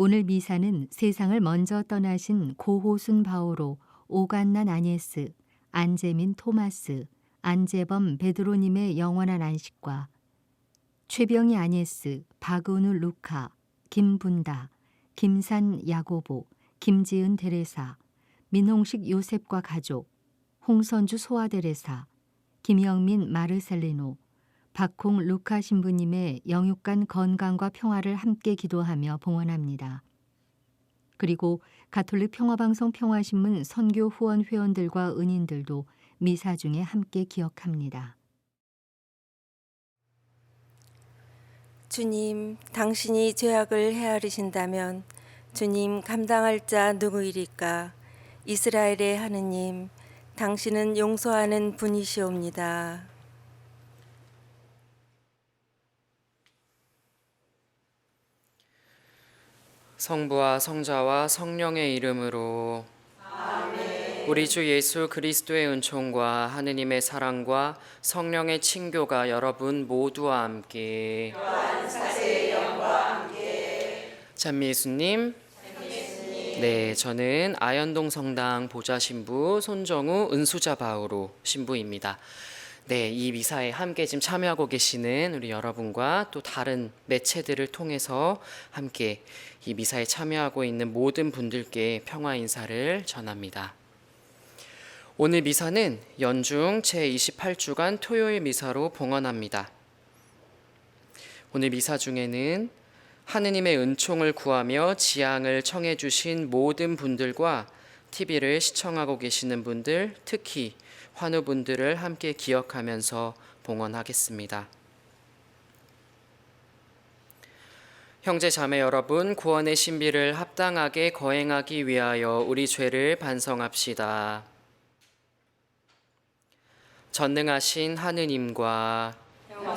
오늘 미사는 세상을 먼저 떠나신 고호순 바오로, 오간난 아니에스, 안재민 토마스, 안재범 베드로님의 영원한 안식과 최병희 아니에스, 박은우 루카, 김분다, 김산 야고보, 김지은 데레사, 민홍식 요셉과 가족, 홍선주 소아데레사, 김영민 마르셀리노, 박홍 루카 신부님의 영육간 건강과 평화를 함께 기도하며 봉헌합니다. 그리고 가톨릭 평화방송 평화신문 선교 후원 회원들과 은인들도 미사 중에 함께 기억합니다. 주님, 당신이 죄악을 헤아리신다면 주님 감당할 자 누구이리까? 이스라엘의 하느님, 당신은 용서하는 분이시옵니다. 성부와 성자와 성령의 이름으로. 우리 주 예수 그리스도의 은총과 하느님의 사랑과 성령의 친교가 여러분 모두와 함께. 찬미 예수님. 네, 저는 아현동 성당 보좌 신부 손정우 은수자 바우로 신부입니다. 네, 이 미사에 함께 지금 참여하고 계시는 우리 여러분과 또 다른 매체들을 통해서 함께 이 미사에 참여하고 있는 모든 분들께 평화 인사를 전합니다. 오늘 미사는 연중 제28주간 토요일 미사로 봉헌합니다. 오늘 미사 중에는 하느님의 은총을 구하며 지향을 청해 주신 모든 분들과 TV를 시청하고 계시는 분들, 특히 환우분들을 함께 기억하면서 봉헌하겠습니다. 형제 자매 여러분, 구원의 신비를 합당하게 거행하기 위하여 우리 죄를 반성합시다. 전능하신 하느님과 그러므로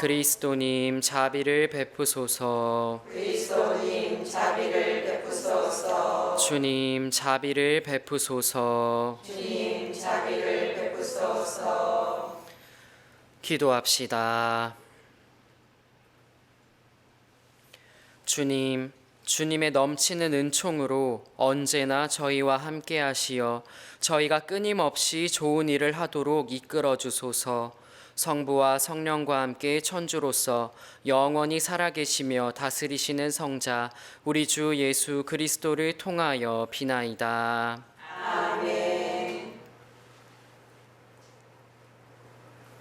그리스도님 자비를 베푸소서. 그리스도님 자비를 베푸소서. 주님 자비를 베푸소서. 주님 자비를 베푸소서. 기도합시다. 주님, 주님의 넘치는 은총으로 언제나 저희와 함께 하시어 저희가 끊임없이 좋은 일을 하도록 이끌어 주소서. 성부와 성령과 함께 천주로서 영원히 살아계시며 다스리시는 성자 우리 주 예수 그리스도를 통하여 비나이다.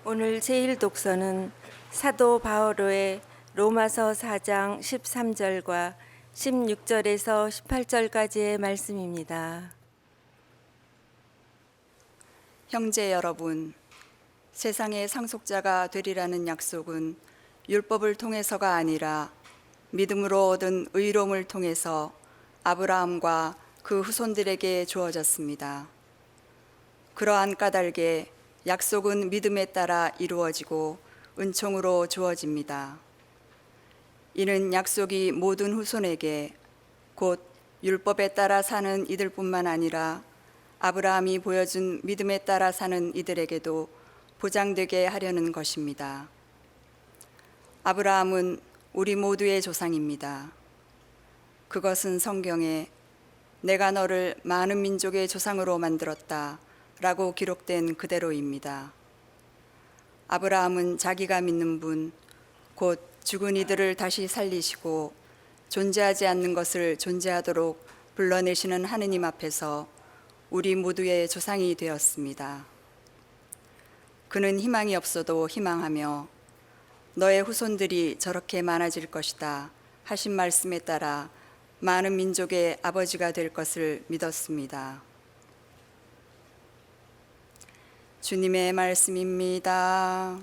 오늘 제일 독서는 사도 바오로의 로마서 4장 13절과 16절에서 18절까지의 말씀입니다. 형제 여러분, 세상의 상속자가 되리라는 약속은 율법을 통해서가 아니라 믿음으로 얻은 의로움을 통해서 아브라함과 그 후손들에게 주어졌습니다. 그러한 까닭에 약속은 믿음에 따라 이루어지고 은총으로 주어집니다. 이는 약속이 모든 후손에게 곧 율법에 따라 사는 이들뿐만 아니라 아브라함이 보여준 믿음에 따라 사는 이들에게도 보장되게 하려는 것입니다. 아브라함은 우리 모두의 조상입니다. 그것은 성경에 내가 너를 많은 민족의 조상으로 만들었다 라고 기록된 그대로입니다. 아브라함은 자기가 믿는 분, 곧 죽은 이들을 다시 살리시고 존재하지 않는 것을 존재하도록 불러내시는 하느님 앞에서 우리 모두의 조상이 되었습니다. 그는 희망이 없어도 희망하며 너의 후손들이 저렇게 많아질 것이다 하신 말씀에 따라 많은 민족의 아버지가 될 것을 믿었습니다. 주님의 말씀입니다.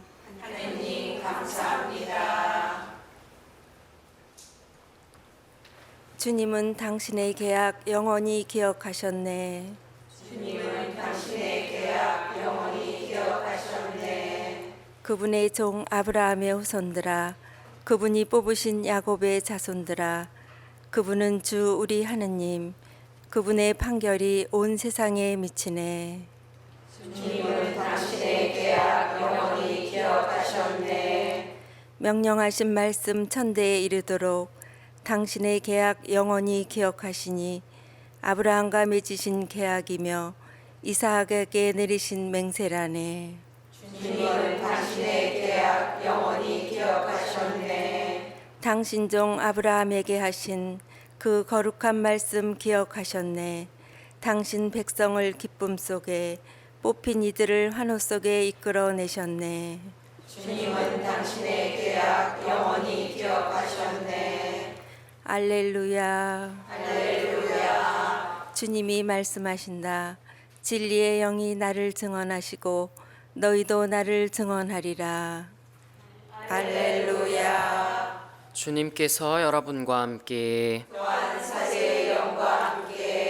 주님은 당신의 계약 영원히 기억하셨네. 그분의 종 아브라함의 후손들아, 그분이 뽑으신 야곱의 자손들아, 그분은 주 우리 하느님, 그분의 판결이 온 세상에 미치네. 명령하신 말씀 천대에 이르도록 당신의 계약 영원히 기억하시니 아브라함과 맺으신 계약이며 이삭에게 내리신 맹세라네. 당신 종 아브라함에게 하신 그 거룩한 말씀 기억하셨네. 당신 백성을 기쁨 속에 뽑힌 이들을 환호 속에 이끌어내셨네. 알렐루야. 알렐루야. 주님이 말씀하신다. 진리의 영이 나를 증언하시고 너희도 나를 증언하리라. 알렐루야. 주님께서 여러분과 함께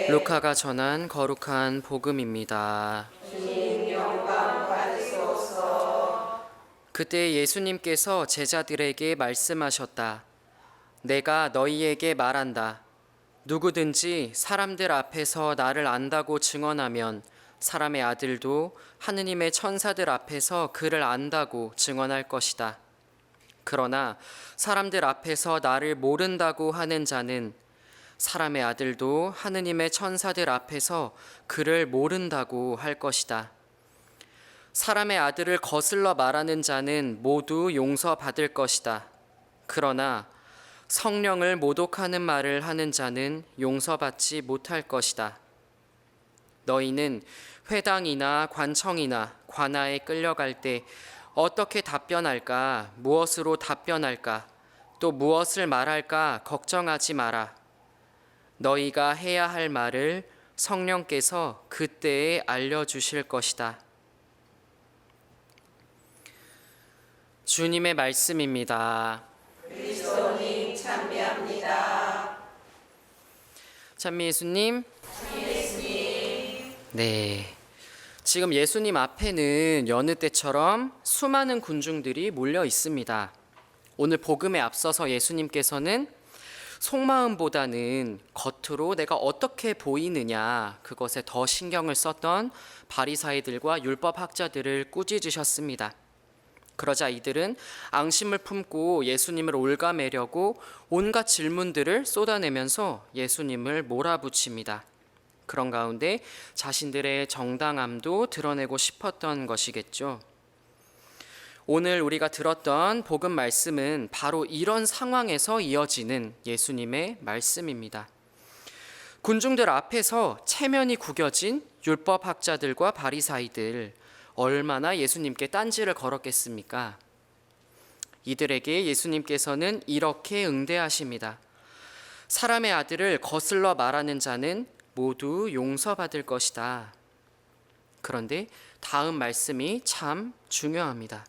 루카가 전한 거룩한 복음입니다. 그때 예수님께서 제자들에게 말씀하셨다. 내가 너희에게 말한다. 누구든지 사람들 앞에서 나를 안다고 증언하면 사람의 아들도 하느님의 천사들 앞에서 그를 안다고 증언할 것이다. 그러나 사람들 앞에서 나를 모른다고 하는 자는 사람의 아들도 하느님의 천사들 앞에서 그를 모른다고 할 것이다. 사람의 아들을 거슬러 말하는 자는 모두 용서받을 것이다. 그러나 성령을 모독하는 말을 하는 자는 용서받지 못할 것이다. 너희는 회당이나 관청이나 관아에 끌려갈 때 어떻게 답변할까, 무엇으로 답변할까, 또 무엇을 말할까 걱정하지 마라. 너희가 해야 할 말을 성령께서 그때에 알려주실 것이다. 주님의 말씀입니다. 찬미 예수님. 네. 지금 예수님 앞에는 여느 때처럼 수많은 군중들이 몰려 있습니다. 오늘 복음에 앞서서 예수님께서는 속마음보다는 겉으로 내가 어떻게 보이느냐 그것에 더 신경을 썼던 바리사이들과 율법 학자들을 꾸짖으셨습니다. 그러자 이들은 앙심을 품고 예수님을 올가매려고 온갖 질문들을 쏟아내면서 예수님을 몰아붙입니다. 그런 가운데 자신들의 정당함도 드러내고 싶었던 것이겠죠. 오늘 우리가 들었던 복음 말씀은 바로 이런 상황에서 이어지는 예수님의 말씀입니다. 군중들 앞에서 체면이 구겨진 율법 학자들과 바리사이들 얼마나 예수님께 딴지를 걸었겠습니까? 이들에게 예수님께서는 이렇게 응대하십니다. 사람의 아들을 거슬러 말하는 자는 모두 용서받을 것이다. 그런데 다음 말씀이 참 중요합니다.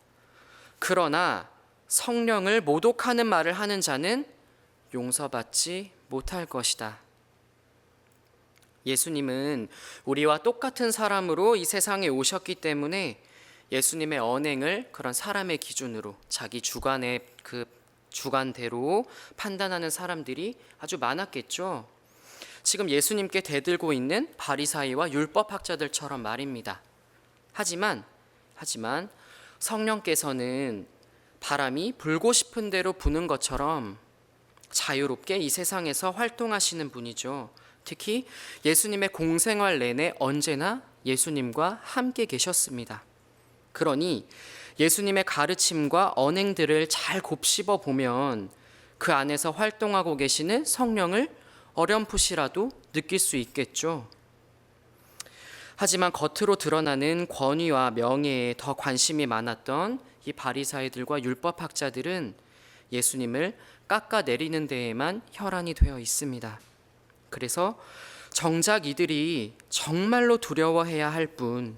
그러나 성령을 모독하는 말을 하는 자는 용서받지 못할 것이다. 예수님은 우리와 똑같은 사람으로 이 세상에 오셨기 때문에 예수님의 언행을 그런 사람의 기준으로 자기 주관의 그 주관대로 판단하는 사람들이 아주 많았겠죠. 지금 예수님께 대들고 있는 바리사이와 율법 학자들처럼 말입니다. 하지만 하지만 성령께서는 바람이 불고 싶은 대로 부는 것처럼 자유롭게 이 세상에서 활동하시는 분이죠. 특히 예수님의 공생활 내내 언제나 예수님과 함께 계셨습니다. 그러니 예수님의 가르침과 언행들을 잘 곱씹어 보면 그 안에서 활동하고 계시는 성령을 어렴풋이라도 느낄 수 있겠죠. 하지만 겉으로 드러나는 권위와 명예에 더 관심이 많았던 이 바리사이들과 율법학자들은 예수님을 깎아내리는 데에만 혈안이 되어 있습니다. 그래서 정작 이들이 정말로 두려워해야 할 뿐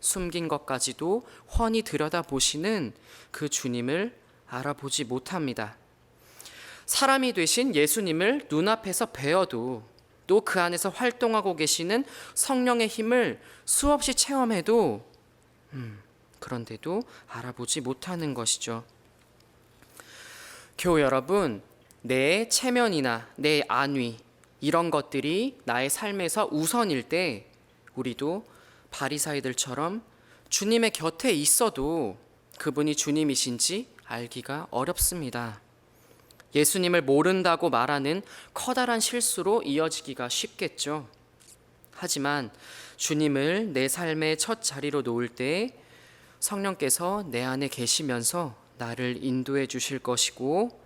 숨긴 것까지도 훤히 들여다 보시는 그 주님을 알아보지 못합니다. 사람이 되신 예수님을 눈앞에서 배워도 또 그 안에서 활동하고 계시는 성령의 힘을 수없이 체험해도 음, 그런데도 알아보지 못하는 것이죠. 교우 여러분, 내 체면이나 내 안위 이런 것들이 나의 삶에서 우선일 때 우리도 바리사이들처럼 주님의 곁에 있어도 그분이 주님이신지 알기가 어렵습니다. 예수님을 모른다고 말하는 커다란 실수로 이어지기가 쉽겠죠. 하지만 주님을 내 삶의 첫 자리로 놓을 때 성령께서 내 안에 계시면서 나를 인도해 주실 것이고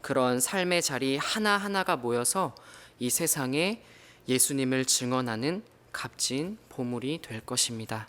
그런 삶의 자리 하나하나가 모여서 이 세상에 예수님을 증언하는 값진 보물이 될 것입니다.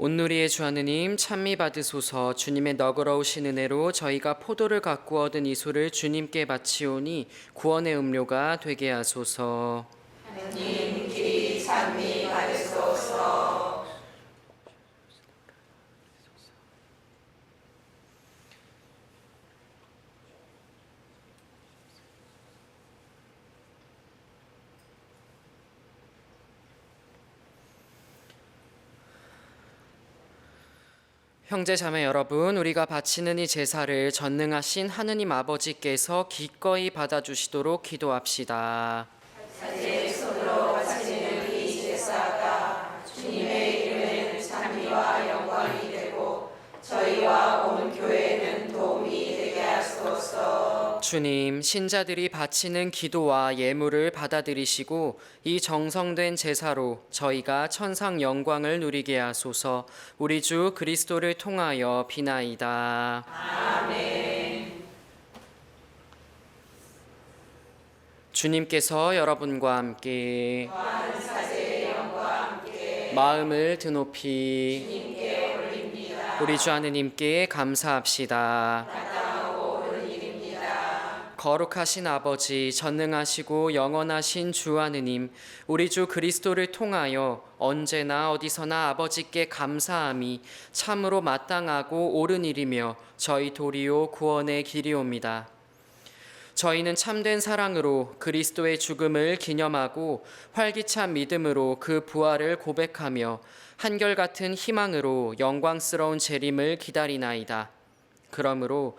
온누리의 주 하느님 찬미 받으소서 주님의 너그러우신 은혜로 저희가 포도를 갖고 얻은 이소를 주님께 바치오니 구원의 음료가 되게 하소서. 형제 자매 여러분, 우리가 바치는 이 제사를 전능하신 하느님 아버지께서 기꺼이 받아주시도록 기도합시다. 주님, 신자들이 바치는 기도와 예물을 받아들이시고 이 정성된 제사로 저희가 천상 영광을 누리게 하소서. 우리 주 그리스도를 통하여 비나이다. 아멘. 주님께서 여러분과 함께 마음을 드높이 우리 주 하느님께 감사합시다. 거룩하신 아버지, 전능하시고 영원하신 주 하느님, 우리 주 그리스도를 통하여 언제나 어디서나 아버지께 감사함이 참으로 마땅하고 옳은 일이며 저희 도리오 구원의 길이옵니다. 저희는 참된 사랑으로 그리스도의 죽음을 기념하고 활기찬 믿음으로 그 부활을 고백하며 한결같은 희망으로 영광스러운 재림을 기다리나이다. 그러므로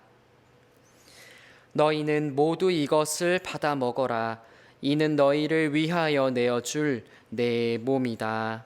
너희는 모두 이것을 받아 먹어라. 이는 너희를 위하여 내어 줄 내 몸이다.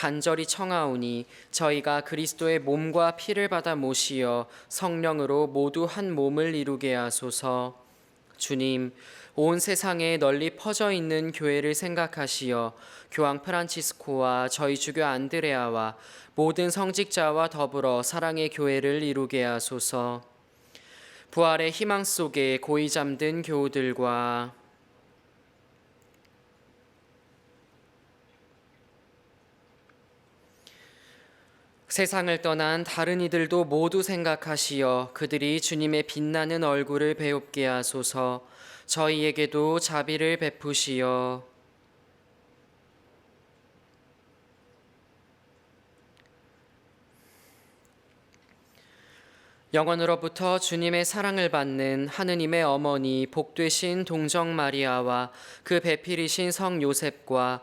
간절히 청하오니 저희가 그리스도의 몸과 피를 받아 모시어 성령으로 모두 한 몸을 이루게 하소서. 주님, 온 세상에 널리 퍼져 있는 교회를 생각하시어 교황 프란치스코와 저희 주교 안드레아와 모든 성직자와 더불어 사랑의 교회를 이루게 하소서. 부활의 희망 속에 고이 잠든 교우들과 세상을 떠난 다른 이들도 모두 생각하시어 그들이 주님의 빛나는 얼굴을 배웁게 하소서. 저희에게도 자비를 베푸시어. 영원으로부터 주님의 사랑을 받는 하느님의 어머니 복되신 동정 마리아와 그 배필이신 성 요셉과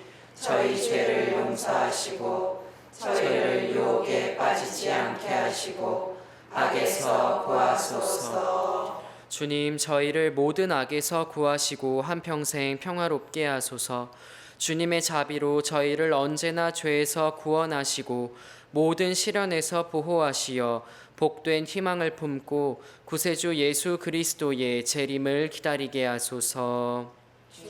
저희 죄를 용서하시고 저희를 유혹에 빠지지 않게 하시고 악에서 구하소서. 주님 저희를 모든 악에서 구하시고 한평생 평화롭게 하소서. 주님의 자비로 저희를 언제나 죄에서 구원하시고 모든 시련에서 보호하시어 복된 희망을 품고 구세주 예수 그리스도의 재림을 기다리게 하소서. 주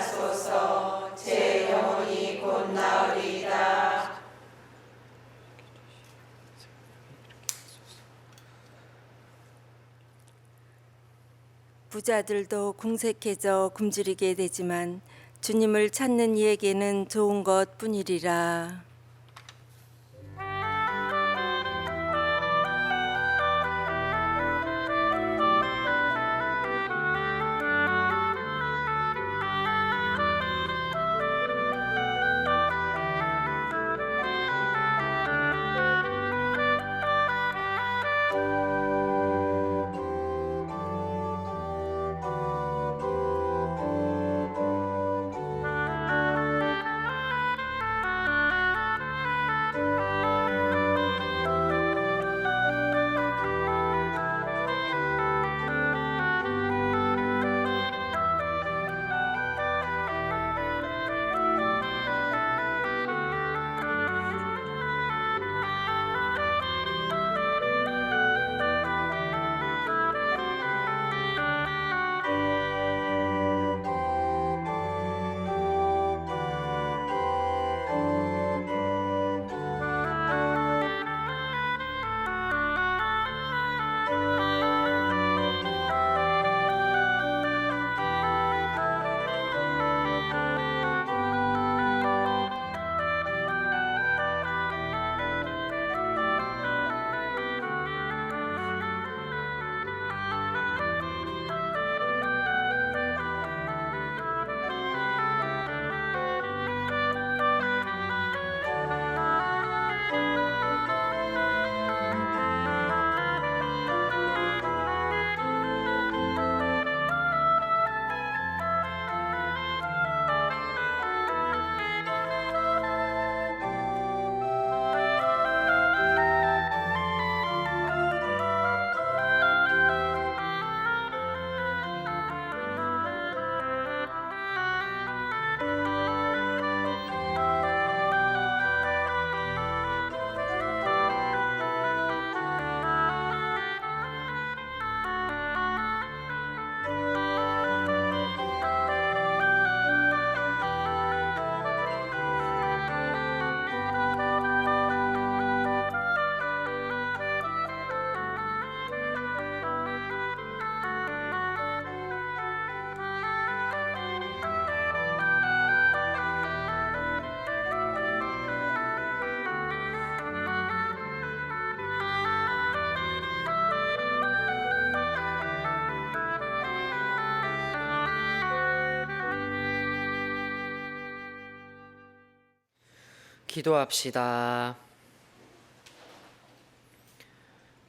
부자들도 궁색해져 굶주리게 되지만 주님을 찾는 이에게는 좋은 것 뿐이리라. 기도합시다.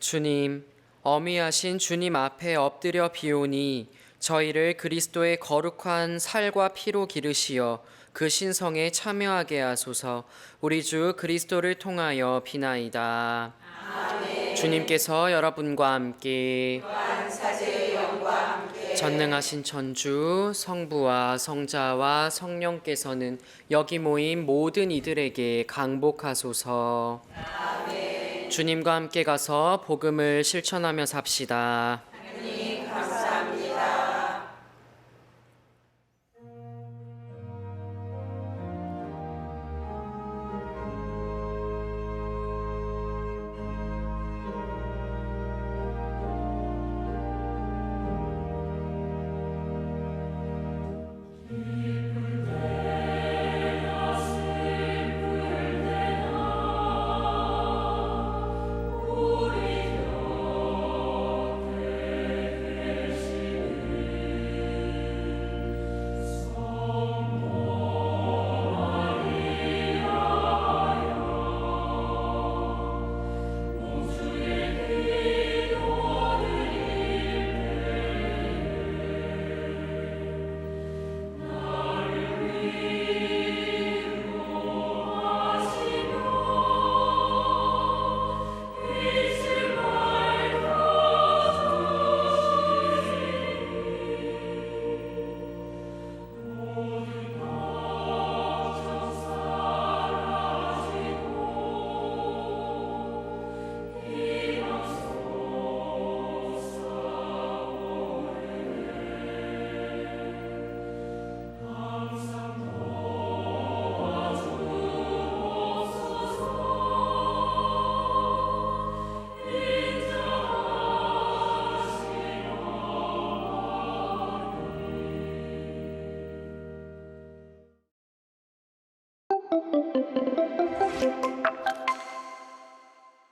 주님, 어미하신 주님 앞에 엎드려 비오니 저희를 그리스도의 거룩한 살과 피로 기르시어 그 신성에 참여하게 하소서. 우리 주 그리스도를 통하여 비나이다. 주님께서 여러분과 함께 전능하신 천주 성부와 성자와 성령께서는 여기 모인 모든 이들에게 강복하소서. 주님과 함께 가서 복음을 실천하며 삽시다.